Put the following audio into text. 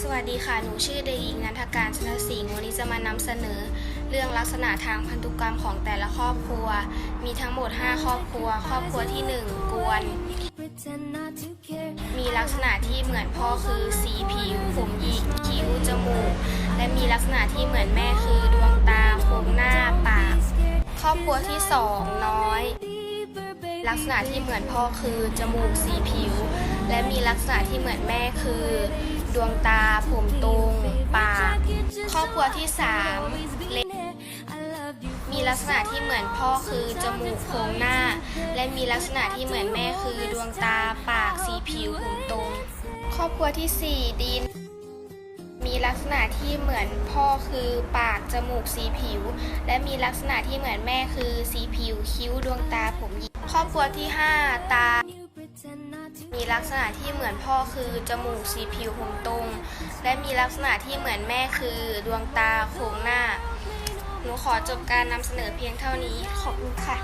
สวัสดีค่ะ หนูชื่อเด็กหญิงนันทการชนศรีวันนี้จะมานำเสนอ เรื่องลักษณะทางพันธุกรรมของแต่ละครอบครัว มีทั้งหมด 5 ครอบครัว ครอบครัวที่ 1 กวน มีลักษณะที่เหมือนพ่อคือสีผิว ผมหยิก คิ้ว จมูก และมีลักษณะที่เหมือนแม่คือดวงตา โครงหน้า ปาก ครอบครัวที่ 2 น้อย ลักษณะที่เหมือนพ่อคือจมูก สีผิว และมีลักษณะที่เหมือนแม่คือ ดวงตา ผมตรง ปาก ครอบครัวที่3เล็กมีลักษณะที่เหมือนพ่อคือจมูกโครงหน้า และมีลักษณะที่เหมือนแม่คือดวงตา ปาก สีผิว ผมตรง ครอบครัวที่4ดินมีลักษณะที่เหมือนพ่อคือปากจมูกสีผิว และมีลักษณะที่เหมือนแม่คือสีผิว คิ้วดวงตาผมหยิกครอบครัวที่ 5 ตา มีลักษณะที่เหมือนพ่อคือจมูกสีผิวผมตรง และมีลักษณะที่เหมือนแม่คือดวงตาโค้งหน้า หนูขอจบการนำเสนอเพียงเท่านี้ ขอบคุณค่ะ